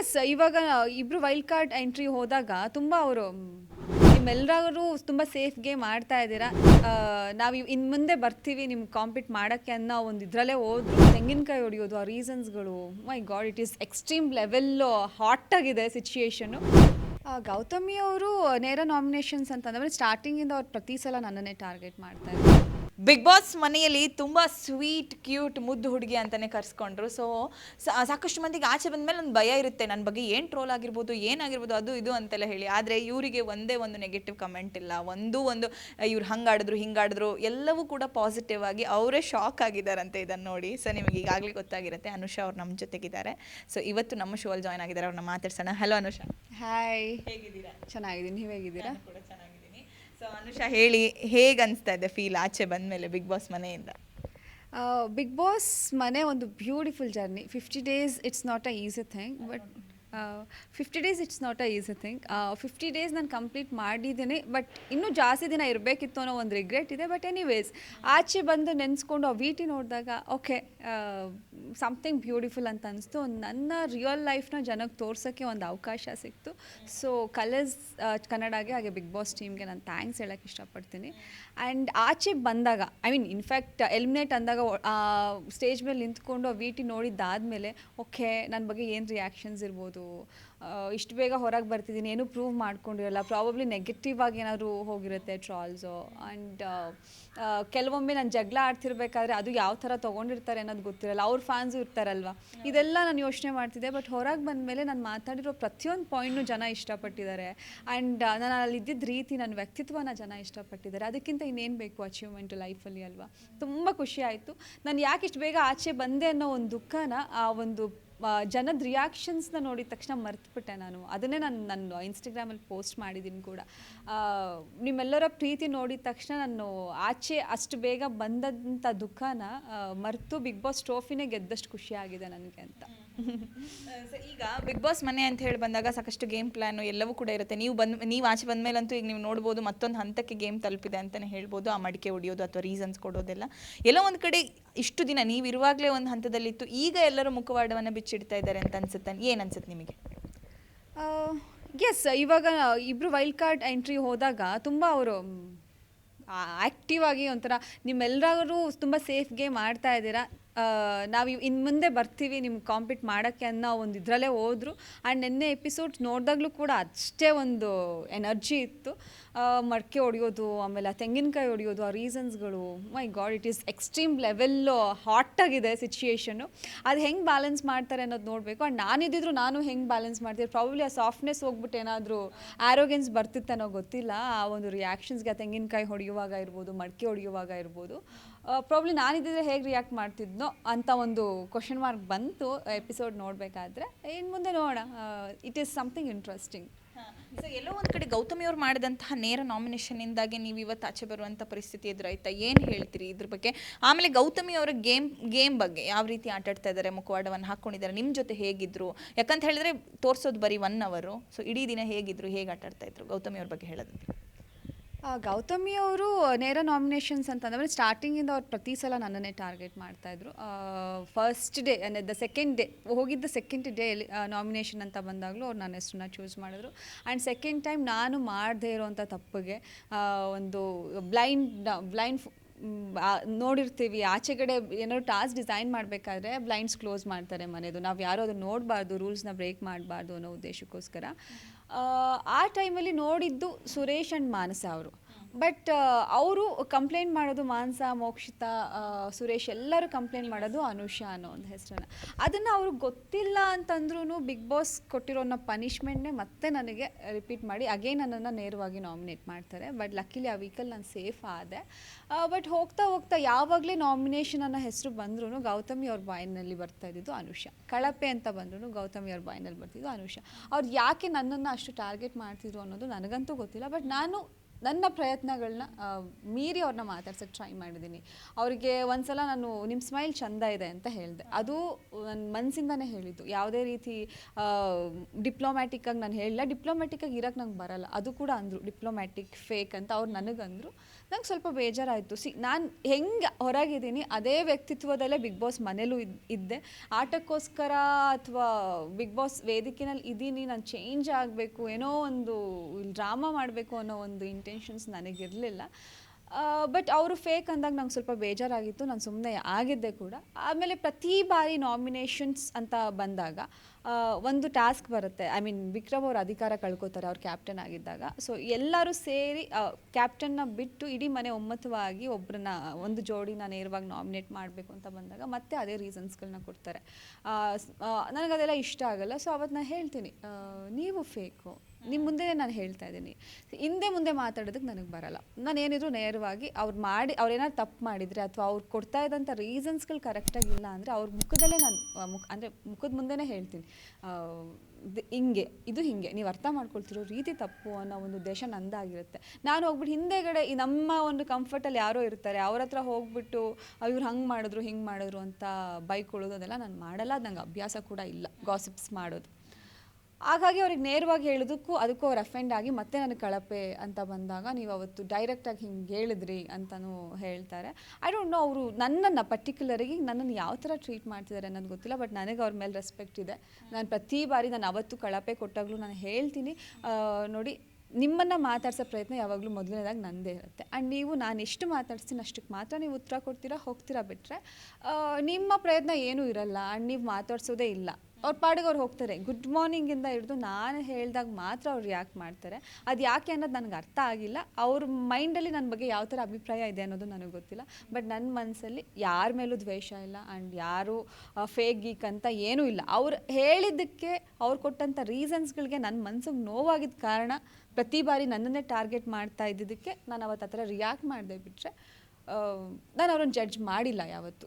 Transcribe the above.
S ಇವಾಗ ಇಬ್ರು wild card entry ಹೋದಾಗ ತುಂಬ ಅವರು ನಿಮ್ಮೆಲ್ಲರೂ ತುಂಬ ಸೇಫ್ ಗೇಮ್ ಆಡ್ತಾ ಇದ್ದೀರಾ? ನಾವು ಇನ್ನು ಮುಂದೆ ಬರ್ತೀವಿ ನಿಮ್ಗೆ ಕಾಂಪೀಟ್ ಮಾಡೋಕ್ಕೆ ಅನ್ನೋ ಒಂದು ಇದರಲ್ಲೇ ಹೋದ್ರು. ತೆಂಗಿನಕಾಯಿ ಹೊಡಿಯೋದು, ಆ ರೀಸನ್ಸ್ಗಳು my God it is extreme level hot ಆಗಿದೆ ಸಿಚುಯೇಷನು ಗೌತಮಿ ಅವರು ನೇರ ನಾಮಿನೇಷನ್ಸ್ ಅಂತಂದರೆ ಸ್ಟಾರ್ಟಿಂಗಿಂದ ಅವ್ರು ಪ್ರತಿ ಸಲ ನನ್ನನ್ನೇ ಟಾರ್ಗೆಟ್ ಮಾಡ್ತಾ ಇದ್ದಾರೆ. ಬಿಗ್ ಬಾಸ್ ಮನೆಯಲ್ಲಿ ತುಂಬ ಸ್ವೀಟ್ ಕ್ಯೂಟ್ ಮುದ್ದು ಹುಡುಗಿ ಅಂತಲೇ ಕರ್ಸ್ಕೊಂಡ್ರು. ಸೊ ಸಾಕಷ್ಟು ಮಂದಿಗೆ ಆಚೆ ಬಂದ್ಮೇಲೆ ಒಂದು ಭಯ ಇರುತ್ತೆ. ನನ್ನ ಬಗ್ಗೆ ಏನು ಟ್ರೋಲ್ ಆಗಿರ್ಬೋದು ಏನಾಗಿರ್ಬೋದು ಅದು ಇದು ಅಂತೆಲ್ಲ ಹೇಳಿ. ಆದರೆ ಇವರಿಗೆ ಒಂದೇ ಒಂದು ನೆಗೆಟಿವ್ ಕಮೆಂಟ್ ಇಲ್ಲ. ಒಂದು ಒಂದು ಇವ್ರು ಹಂಗಾಡಿದ್ರು ಹಿಂಗಾಡಿದ್ರು ಎಲ್ಲವೂ ಕೂಡ ಪಾಸಿಟಿವ್ ಆಗಿ ಅವರೇ ಶಾಕ್ ಆಗಿದ್ದಾರಂತೆ ಇದನ್ನು ನೋಡಿ. ಸೊ ನಿಮಗೆ ಈಗಾಗಲೇ ಗೊತ್ತಾಗಿರುತ್ತೆ ಅನುಷಾ ಅವ್ರು ನಮ್ಮ ಜೊತೆಗಿದ್ದಾರೆ. ಸೊ ಇವತ್ತು ನಮ್ಮ ಶೋ ಅಲ್ಲಿ ಜಾಯ್ನ್ ಆಗಿದ್ದಾರೆ ಅವ್ರನ್ನ ಮಾತಾಡ್ಸೋಣ. ಹಲೋ ಅನುಷಾ. ಹಾಯ್ ಹೇಗಿದ್ದೀರಾ? ಚೆನ್ನಾಗಿದ್ದೀನಿ. ನೀವು ಹೇಗಿದ್ದೀರಾ? ಕೂಡ ಚೆನ್ನಾಗಿದ್ದೀನಿ. ಸೊ ಅನುಷಾ ಹೇಳಿ ಹೇಗೆ ಅನಿಸ್ತಾ ಇದೆ ಫೀಲ್ ಆಚೆ ಬಂದಮೇಲೆ ಬಿಗ್ ಬಾಸ್ ಮನೆಯಿಂದ? ಬಿಗ್ ಬಾಸ್ ಮನೆ ಒಂದು beautiful journey fifty days it's not a easy thing but fifty days it's not a easy thing fifty days ನಾನು ಕಂಪ್ಲೀಟ್ ಮಾಡಿದ್ದೀನಿ ಬಟ್ ಇನ್ನೂ ಜಾಸ್ತಿ ದಿನ ಇರಬೇಕಿತ್ತು ಅನ್ನೋ ಒಂದು ರಿಗ್ರೆಟ್ ಇದೆ. ಬಟ್ ಎನಿವೇಸ್ ಆಚೆ ಬಂದು ನೆನೆಸ್ಕೊಂಡು ಆ ವಿಟಿ ನೋಡಿದಾಗ ಓಕೆ ಸಮಥಿಂಗ್ ಬ್ಯೂಟಿಫುಲ್ ಅಂತ ಅನಿಸ್ತು. ನನ್ನ ರಿಯಲ್ ಲೈಫ್ನ ಜನಕ್ಕೆ ತೋರ್ಸೋಕ್ಕೆ ಒಂದು ಅವಕಾಶ ಸಿಕ್ತು. ಸೊ ಕಲರ್ಸ್ ಕನ್ನಡಗೆ, ಹಾಗೆ ಬಿಗ್ ಬಾಸ್ ಟೀಮ್ಗೆ ನಾನು ಥ್ಯಾಂಕ್ಸ್ ಹೇಳೋಕ್ಕೆ ಇಷ್ಟಪಡ್ತೀನಿ. ಆ್ಯಂಡ್ ಆಚೆ ಬಂದಾಗ I mean in fact eliminate ಅಂದಾಗ ಸ್ಟೇಜ್ ಮೇಲೆ ನಿಂತ್ಕೊಂಡು ಆ ವಿಟಿ ನೋಡಿದ್ದಾದಮೇಲೆ ಓಕೆ ನನ್ನ ಬಗ್ಗೆ ಏನು ರಿಯಾಕ್ಷನ್ಸ್ ಇರ್ಬೋದು? ಇಷ್ಟು ಬೇಗ ಹೊರಗೆ ಬರ್ತಿದ್ದೀನಿ ಏನೂ ಪ್ರೂವ್ ಮಾಡ್ಕೊಂಡಿರಲ್ಲ ಪ್ರಾಬಬ್ಲಿ ನೆಗೆಟಿವ್ ಆಗಿ ಏನಾದರೂ ಹೋಗಿರುತ್ತೆ ಟ್ರಾಲ್ಸು ಆ್ಯಂಡ್ ಕೆಲವೊಮ್ಮೆ ನಾನು ಜಗಳ ಆಡ್ತಿರ್ಬೇಕಾದ್ರೆ ಅದು ಯಾವ ಥರ ತೊಗೊಂಡಿರ್ತಾರೆ ಅನ್ನೋದು ಗೊತ್ತಿರಲ್ಲ. ಅವ್ರ ಫ್ಯಾನ್ಸು ಇರ್ತಾರಲ್ವ? ಇದೆಲ್ಲ ನಾನು ಯೋಚನೆ ಮಾಡ್ತಿದ್ದೆ ಬಟ್ ಹೊರಗೆ ಬಂದ ಮೇಲೆ ನಾನು ಮಾತಾಡಿರೋ ಪ್ರತಿಯೊಂದು ಪಾಯಿಂಟ್ನು ಜನ ಇಷ್ಟಪಟ್ಟಿದ್ದಾರೆ. ಆ್ಯಂಡ್ ನಾನು ಅಲ್ಲಿ ಇದ್ದಿದ್ದ ರೀತಿ ನನ್ನ ವ್ಯಕ್ತಿತ್ವನ ಜನ ಇಷ್ಟಪಟ್ಟಿದ್ದಾರೆ. ಅದಕ್ಕಿಂತ ಇನ್ನೇನು ಬೇಕು ಅಚೀವ್ಮೆಂಟ್ ಲೈಫಲ್ಲಿ ಅಲ್ವಾ? ತುಂಬ ಖುಷಿ ಆಯಿತು. ನಾನು ಯಾಕೆ ಇಷ್ಟು ಬೇಗ ಆಚೆ ಬಂದೆ ಅನ್ನೋ ಒಂದು ದುಃಖನ ಆ ಒಂದು ಜನದ ರಿಯಾಕ್ಷನ್ಸ್ನ ನೋಡಿದ ತಕ್ಷಣ ಮರ್ತುಬಿಟ್ಟೆ ನಾನು. ಅದನ್ನೇ ನಾನು ನನ್ನ ಇನ್ಸ್ಟಾಗ್ರಾಮಲ್ಲಿ ಪೋಸ್ಟ್ ಮಾಡಿದ್ದೀನಿ ಕೂಡ. ನಿಮ್ಮೆಲ್ಲರ ಪ್ರೀತಿ ನೋಡಿದ ತಕ್ಷಣ ನಾನು ಆಚೆ ಅಷ್ಟು ಬೇಗ ಬಂದಂಥ ದುಃಖನ ಮರೆತು ಬಿಗ್ ಬಾಸ್ ಟ್ರೋಫಿನೇ ಗೆದ್ದಷ್ಟು ಖುಷಿಯಾಗಿದೆ ನನಗೆ ಅಂತ. ಈಗ ಬಿಗ್ ಬಾಸ್ ಮನೆ ಅಂತ ಹೇಳಿ ಬಂದಾಗ ಸಾಕಷ್ಟು ಗೇಮ್ ಪ್ಲಾನು ಎಲ್ಲವೂ ಕೂಡ ಇರುತ್ತೆ. ನೀವು ಬಂದ್, ನೀವು ಆಚೆ ಬಂದ ಮೇಲಂತೂ ಈಗ ನೀವು ನೋಡ್ಬೋದು ಮತ್ತೊಂದು ಹಂತಕ್ಕೆ ಗೇಮ್ ತಲುಪಿದೆ ಅಂತಲೇ ಹೇಳ್ಬೋದು. ಆ ಮಡಿಕೆ ಹೊಡಿಯೋದು ಅಥವಾ ರೀಸನ್ಸ್ ಕೊಡೋದೆಲ್ಲ. ಎಲ್ಲೋ ಒಂದು ಕಡೆ ಇಷ್ಟು ದಿನ ನೀವು ಇರುವಾಗಲೇ ಒಂದು ಹಂತದಲ್ಲಿತ್ತು. ಈಗ ಎಲ್ಲರೂ ಮುಖವಾಡವನ್ನು ಬಿಚ್ಚಿಡ್ತಾ ಇದ್ದಾರೆ ಅಂತ ಅನ್ಸುತ್ತೆ? ಏನು ಅನ್ಸುತ್ತೆ ನಿಮಗೆ? ಎಸ್ ಇವಾಗ ಇಬ್ಬರು ವೈಲ್ಡ್ ಕಾರ್ಡ್ ಎಂಟ್ರಿ ಹೋದಾಗ ತುಂಬ ಅವರು ಆ್ಯಕ್ಟಿವ್ ಆಗಿ ಒಂಥರ ನಿಮ್ಮೆಲ್ಲರೂ ತುಂಬ ಸೇಫ್ ಗೇಮ್ ಆಡ್ತಾ ಇದ್ದೀರಾ? ನಾವು ಇನ್ನು ಮುಂದೆ ಬರ್ತೀವಿ ನಿಮ್ಗೆ ಕಾಂಪೀಟ್ ಮಾಡೋಕ್ಕೆ ಅನ್ನೋ ಒಂದು ಇದರಲ್ಲೇ ಹೋದ್ರು. ಆ್ಯಂಡ್ ನಿನ್ನೆ ಎಪಿಸೋಡ್ಸ್ ನೋಡಿದಾಗಲೂ ಕೂಡ ಅಷ್ಟೇ ಒಂದು ಎನರ್ಜಿ ಇತ್ತು. ಮಡಕೆ ಹೊಡಿಯೋದು, ಆಮೇಲೆ ತೆಂಗಿನಕಾಯಿ ಹೊಡೆಯೋದು, ಆ ರೀಸನ್ಸ್ಗಳು my god it is extreme level ಹಾಟಾಗಿದೆ situation ಅದು ಹೆಂಗೆ ಬ್ಯಾಲೆನ್ಸ್ ಮಾಡ್ತಾರೆ ಅನ್ನೋದು ನೋಡಬೇಕು. ಆ್ಯಂಡ್ ನಾನಿದ್ದಿದ್ರು ನಾನು ಹೆಂಗೆ ಬ್ಯಾಲೆನ್ಸ್ ಮಾಡ್ತೀನಿ ಪ್ರಾಬಬ್ಲಿ ಆ ಸಾಫ್ಟ್ನೆಸ್ ಹೋಗ್ಬಿಟ್ಟು ಏನಾದರೂ ಆರೋಗೆನ್ಸ್ ಬರ್ತಿತ್ತನೋ ಗೊತ್ತಿಲ್ಲ. ಆ ಒಂದು ರಿಯಾಕ್ಷನ್ಸ್ಗೆ ಆ ತೆಂಗಿನಕಾಯಿ ಹೊಡೆಯುವಾಗ ಇರ್ಬೋದು, ಮಡಕೆ ಹೊಡೆಯುವಾಗ ಇರ್ಬೋದು. ಪ್ರಾಬ್ಲಿ ನಾನಿದ್ದಿದ್ರೆ ಹೇಗೆ ರಿಯಾಕ್ಟ್ ಮಾಡ್ತಿದ್ನೋ ಅಂತ ಒಂದು ಕ್ವಶನ್ ಮಾರ್ಕ್ ಬಂತು ಎಪಿಸೋಡ್ ನೋಡಬೇಕಾದ್ರೆ. ಇನ್ನು ಮುಂದೆ ನೋಡೋಣ. It is something interesting so ಎಲ್ಲೋ ಒಂದು ಕಡೆ ಗೌತಮಿ ಅವ್ರು ಮಾಡಿದಂತಹ ನೇರ ನಾಮಿನೇಷನ್ನಿಂದಾಗಿ ನೀವು ಇವತ್ತು ಆಚೆ ಬರುವಂಥ ಪರಿಸ್ಥಿತಿ ಎದುರಾಯ್ತಾ? ಏನು ಹೇಳ್ತೀರಿ ಇದ್ರ ಬಗ್ಗೆ? ಆಮೇಲೆ ಗೌತಮಿ ಅವರ ಗೇಮ್ ಗೇಮ್ ಬಗ್ಗೆ ಯಾವ ರೀತಿ ಆಟಾಡ್ತಾ ಇದ್ದಾರೆ ಮುಖವಾಡವನ್ನು ಹಾಕ್ಕೊಂಡಿದ್ದಾರೆ ನಿಮ್ಮ ಜೊತೆ ಹೇಗಿದ್ರು? ಯಾಕಂತ ಹೇಳಿದ್ರೆ ತೋರಿಸೋದು ಬರೀ ಒನ್ ಅವರು ಸೊ ಇಡೀ ದಿನ ಹೇಗಿದ್ರು, ಹೇಗೆ ಆಟಾಡ್ತಾ ಇದ್ರು ಗೌತಮಿ ಅವ್ರ ಬಗ್ಗೆ ಹೇಳೋದು ಗೌತಮಿ ಅವರು ನೇರ ನಾಮಿನೇಷನ್ಸ್ ಸ್ಟಾರ್ಟಿಂಗ್ ಸ್ಟಾರ್ಟಿಂಗಿಂದ ಅವ್ರು ಪ್ರತಿ ಸಲ ನನ್ನನ್ನೇ ಟಾರ್ಗೆಟ್ ಮಾಡ್ತಾಯಿದ್ರು first day the second day ಹೋಗಿದ್ದ ಸೆಕೆಂಡ್ ಡೇ ನಾಮಿನೇಷನ್ ಅಂತ ಬಂದಾಗಲೂ ಅವ್ರು ನನ್ನ ಹೆಸರನ್ನ ಚೂಸ್ ಮಾಡಿದ್ರು. ಆ್ಯಂಡ್ ಸೆಕೆಂಡ್ ಟೈಮ್ ನಾನು ಮಾಡದೇ ಇರೋವಂಥ ತಪ್ಪಿಗೆ ಒಂದು ಬ್ಲೈಂಡ್ ಬ್ಲೈಂಡ್ ನೋಡಿರ್ತೀವಿ. ಆಚೆಗಡೆ ಏನಾದ್ರು ಟಾಸ್ಕ್ ಡಿಸೈನ್ ಮಾಡಬೇಕಾದ್ರೆ ಬ್ಲೈಂಡ್ಸ್ ಕ್ಲೋಸ್ ಮಾಡ್ತಾರೆ ಮನೆಯದು ನಾವು ಯಾರು ಅದನ್ನು ನೋಡಬಾರ್ದು ರೂಲ್ಸ್ನ ಬ್ರೇಕ್ ಮಾಡಬಾರ್ದು ಅನ್ನೋ ಉದ್ದೇಶಕ್ಕೋಸ್ಕರ. ಆ, ಟೈಮಲ್ಲಿ ನೋಡಿದ್ದು ಸುರೇಶ್ ಆ್ಯಂಡ್ ಮಾನಸ ಅವರು. ಬಟ್ ಅವರು ಕಂಪ್ಲೇಂಟ್ ಮಾಡೋದು ಮಾನಸ, ಮೋಕ್ಷಿತ ಸುರೇಶ್ ಎಲ್ಲರೂ ಕಂಪ್ಲೇಂಟ್ ಮಾಡೋದು ಅನುಷಾ ಅನ್ನೋ ಒಂದು ಹೆಸರನ್ನ. ಅದನ್ನು ಅವ್ರಿಗೆ ಗೊತ್ತಿಲ್ಲ ಅಂತಂದ್ರೂ ಬಿಗ್ ಬಾಸ್ ಕೊಟ್ಟಿರೋನ ಪನಿಷ್ಮೆಂಟ್ನೇ ಮತ್ತೆ ನನಗೆ ರಿಪೀಟ್ ಮಾಡಿ ಅಗೇನ್ ನನ್ನನ್ನು ನೇರವಾಗಿ ನಾಮಿನೇಟ್ ಮಾಡ್ತಾರೆ. ಬಟ್ ಲಕ್ಕಿಲಿ ಆ ವೀಕಲ್ಲಿ ನಾನು ಸೇಫ್ ಆದೆ. ಬಟ್ ಹೋಗ್ತಾ ಹೋಗ್ತಾ ಯಾವಾಗಲೇ ನಾಮಿನೇಷನ್ ಅನ್ನೋ ಹೆಸರು ಬಂದ್ರೂ ಗೌತಮಿ ಅವ್ರ ಬಾಯಿನಲ್ಲಿ ಬರ್ತಾ ಇದ್ದಿದ್ದು ಅನುಷಾ. ಕಳಪೆ ಅಂತ ಬಂದ್ರೂ ಗೌತಮಿ ಅವ್ರ ಬಾಯಿನಲ್ಲಿ ಬರ್ತಿದ್ದು ಅನುಷಾ. ಅವ್ರು ಯಾಕೆ ನನ್ನನ್ನು ಅಷ್ಟು ಟಾರ್ಗೆಟ್ ಮಾಡ್ತಿದ್ರು ಅನ್ನೋದು ನನಗಂತೂ ಗೊತ್ತಿಲ್ಲ. ಬಟ್ ನಾನು ನನ್ನ ಪ್ರಯತ್ನಗಳನ್ನ ಮೀರಿ ಅವ್ರನ್ನ ಮಾತಾಡ್ಸೋಕ್ಕೆ ಟ್ರೈ ಮಾಡಿದ್ದೀನಿ ಅವರಿಗೆ ಒಂದ್ಸಲ ನಾನು ನಿಮ್ಮ ಸ್ಮೈಲ್ ಚಂದ ಇದೆ ಅಂತ ಹೇಳಿದೆ. ಅದು ನನ್ನ ಮನಸ್ಸಿಂದನೇ ಹೇಳಿದ್ದು. ಯಾವುದೇ ರೀತಿ ಡಿಪ್ಲೊಮ್ಯಾಟಿಕ್ಕಾಗಿ ನಾನು ಹೇಳಿಲ್ಲ ಡಿಪ್ಲೊಮ್ಯಾಟಿಕ್ಕಾಗಿ ಇರೋಕ್ಕೆ ನಂಗೆ ಬರಲ್ಲ. ಅದು ಕೂಡ ಅಂದರು. ಡಿಪ್ಲೊಮ್ಯಾಟಿಕ್ ಫೇಕ್ ಅಂತ ಅವ್ರು ನನಗಂದರು ನಂಗೆ ಸ್ವಲ್ಪ ಬೇಜಾರಾಯಿತು. ಸಿ, ನಾನು ಹೆಂಗೆ ಹೊರಗಿದ್ದೀನಿ, ಅದೇ ವ್ಯಕ್ತಿತ್ವದಲ್ಲೇ ಬಿಗ್ ಬಾಸ್ ಮನೇಲೂ ಇದ್, ಇದ್ದೆ. ಆಟಕ್ಕೋಸ್ಕರ ಅಥವಾ ಬಿಗ್ ಬಾಸ್ ವೇದಿಕೆನಲ್ಲಿ ಇದ್ದೀನಿ ನಾನು ಚೇಂಜ್ ಆಗಬೇಕು, ಏನೋ ಒಂದು ಡ್ರಾಮಾ ಮಾಡಬೇಕು ಅನ್ನೋ ಒಂದು ಇಂಟೆನ್ಷನ್ಸ್ ನನಗಿರಲಿಲ್ಲ. ಬಟ್ ಅವರು ಫೇಕ್ ಅಂದಾಗ ನಂಗೆ ಸ್ವಲ್ಪ ಬೇಜಾರಾಗಿತ್ತು. ನಾನು ಸುಮ್ಮನೆ ಆಗಿದ್ದೆ ಕೂಡ. ಆಮೇಲೆ ಪ್ರತಿ ಬಾರಿ ನಾಮಿನೇಷನ್ಸ್ ಅಂತ ಬಂದಾಗ ಒಂದು ಟಾಸ್ಕ್ ಬರುತ್ತೆ. ಐ ಮೀನ್ ವಿಕ್ರಮ್ ಅವರು ಅಧಿಕಾರ ಕಳ್ಕೊತಾರೆ, ಅವ್ರು ಕ್ಯಾಪ್ಟನ್ ಆಗಿದ್ದಾಗ. ಸೊ ಎಲ್ಲರೂ ಸೇರಿ ಕ್ಯಾಪ್ಟನ್ನ ಬಿಟ್ಟು ಇಡೀ ಮನೆ ಒಮ್ಮತವಾಗಿ ಒಬ್ಬರನ್ನ ಒಂದು ಜೋಡಿನ ನೇರವಾಗಿ ನಾಮಿನೇಟ್ ಮಾಡಬೇಕು ಅಂತ ಬಂದಾಗ ಮತ್ತೆ ಅದೇ ರೀಸನ್ಸ್ಗಳನ್ನ ಕೊಡ್ತಾರೆ. ನನಗದೆಲ್ಲ ಇಷ್ಟ ಆಗಲ್ಲ. ಸೊ ಅವತ್ತು ನಾನು ಹೇಳ್ತೀನಿ. ನೀವು ಫೇಕು ನಿಮ್ಮ ಮುಂದೆ ನಾನು ಹೇಳ್ತಾ ಇದ್ದೀನಿ. ಹಿಂದೆ ಮುಂದೆ ಮಾತಾಡೋದಕ್ಕೆ ನನಗೆ ಬರಲ್ಲ. ನಾನು ಏನಿದ್ರು ನೇರವಾಗಿ ಅವ್ರು ಮಾಡಿ, ಅವ್ರು ತಪ್ಪು ಮಾಡಿದರೆ ಅಥವಾ ಅವ್ರು ಕೊಡ್ತಾ ಇದ್ದಂಥ ರೀಸನ್ಸ್ಗಳು ಕರೆಕ್ಟಾಗಿ ಇಲ್ಲ ಅಂದರೆ ಅವ್ರ ಮುಖದಲ್ಲೇ ನಾನು ಮುಖ, ಅಂದರೆ ಮುಖದ ಮುಂದೆನೇ ಹೇಳ್ತೀನಿ. ಇದು ಹಿಂಗೆ ಇದು ಹಿಂಗೆ, ನೀವು ಅರ್ಥ ಮಾಡ್ಕೊಳ್ತಿರೋ ರೀತಿ ತಪ್ಪು ಅನ್ನೋ ಒಂದು ಉದ್ದೇಶ ನಂದಾಗಿರುತ್ತೆ. ನಾನು ಹೋಗ್ಬಿಟ್ಟು ಹಿಂದೆಗಡೆ ಈ ನಮ್ಮ ಒಂದು ಕಂಫರ್ಟಲ್ಲಿ ಯಾರೋ ಇರ್ತಾರೆ, ಅವ್ರ ಹತ್ರ ಹೋಗ್ಬಿಟ್ಟು ಇವ್ರು ಹಂಗೆ ಮಾಡಿದ್ರು, ಹಿಂಗೆ ಮಾಡಿದ್ರು ಅಂತ ಬೈಕೊಳ್ಳೋದು ಅದೆಲ್ಲ ನಾನು ಮಾಡಲ್ಲ, ಅದು ನಂಗೆ ಅಭ್ಯಾಸ ಕೂಡ ಇಲ್ಲ ಗಾಸಿಪ್ಸ್ ಮಾಡೋದು. ಹಾಗಾಗಿ ಅವ್ರಿಗೆ ನೇರವಾಗಿ ಹೇಳೋದಕ್ಕೂ ಅದಕ್ಕೂ ಅವ್ರು ಅಫೆಂಡ್ ಆಗಿ ಮತ್ತೆ ನನಗೆ ಕಳಪೆ ಅಂತ ಬಂದಾಗ ನೀವು ಅವತ್ತು ಡೈರೆಕ್ಟಾಗಿ ಹಿಂಗೆ ಹೇಳಿದ್ರಿ ಅಂತಲೂ ಹೇಳ್ತಾರೆ. ಐ ಡೋಂಟ್ ನೋ ಅವರು ನನ್ನನ್ನು ಪರ್ಟಿಕ್ಯುಲರಿಗೆ ನನ್ನನ್ನು ಯಾವ ಥರ ಟ್ರೀಟ್ ಮಾಡ್ತಿದ್ದಾರೆ ಅನ್ನೋದು ಗೊತ್ತಿಲ್ಲ ಬಟ್ ನನಗೆ ಅವ್ರ ಮೇಲೆ ರೆಸ್ಪೆಕ್ಟ್ ಇದೆ. ನಾನು ಪ್ರತಿ ಬಾರಿ ನಾನು ಅವತ್ತು ಕಳಪೆ ಕೊಟ್ಟಾಗಲೂ ನಾನು ಹೇಳ್ತೀನಿ. ನೋಡಿ, ನಿಮ್ಮನ್ನು ಮಾತಾಡ್ಸೋ ಪ್ರಯತ್ನ ಯಾವಾಗಲೂ ಮೊದಲನೇದಾಗಿ ನನ್ನದೇ ಇರುತ್ತೆ. ಆ್ಯಂಡ್ ನೀವು ನಾನು ಎಷ್ಟು ಮಾತಾಡ್ಸ್ತೀನಿ ಅಷ್ಟಕ್ಕೆ ಮಾತ್ರ ನೀವು ಉತ್ತರ ಕೊಡ್ತೀರಾ, ಹೋಗ್ತೀರಾ ಬಿಟ್ಟರೆ ನಿಮ್ಮ ಪ್ರಯತ್ನ ಏನೂ ಇರಲ್ಲ. ಆ್ಯಂಡ್ ನೀವು ಮಾತಾಡ್ಸೋದೇ ಇಲ್ಲ. ಅವ್ರ ಪಾಡಿಗೆ ಅವ್ರು ಹೋಗ್ತಾರೆ. ಗುಡ್ ಮಾರ್ನಿಂಗಿಂದ ಹಿಡಿದು ನಾನು ಹೇಳಿದಾಗ ಮಾತ್ರ ಅವ್ರು ರಿಯಾಕ್ಟ್ ಮಾಡ್ತಾರೆ. ಅದು ಯಾಕೆ ಅನ್ನೋದು ನನಗೆ ಅರ್ಥ ಆಗಿಲ್ಲ. ಅವ್ರ ಮೈಂಡಲ್ಲಿ ನನ್ನ ಬಗ್ಗೆ ಯಾವ ಥರ ಅಭಿಪ್ರಾಯ ಇದೆ ಅನ್ನೋದು ನನಗೆ ಗೊತ್ತಿಲ್ಲ. ಬಟ್ ನನ್ನ ಮನಸ್ಸಲ್ಲಿ ಯಾರ ಮೇಲೂ ದ್ವೇಷ ಇಲ್ಲ ಆ್ಯಂಡ್ ಯಾರು ಫೇಕ್ ಗೀಕ್ ಅಂತ ಏನೂ ಇಲ್ಲ. ಅವ್ರು ಹೇಳಿದ್ದಕ್ಕೆ ಅವ್ರು ಕೊಟ್ಟಂಥ ರೀಸನ್ಸ್ಗಳಿಗೆ ನನ್ನ ಮನ್ಸಿಗೆ ನೋವಾಗಿದ್ದ ಕಾರಣ ಪ್ರತಿ ಬಾರಿ ನನ್ನನ್ನೇ ಟಾರ್ಗೆಟ್ ಮಾಡ್ತಾ ಇದ್ದಿದ್ದಕ್ಕೆ ನಾನು ಅವತ್ತು ಆ ಥರ ರಿಯಾಕ್ಟ್ ಮಾಡಿದೆ ಬಿಟ್ಟರೆ ನಾನು ಅವ್ರನ್ನ ಜಡ್ಜ್ ಮಾಡಿಲ್ಲ ಯಾವತ್ತು.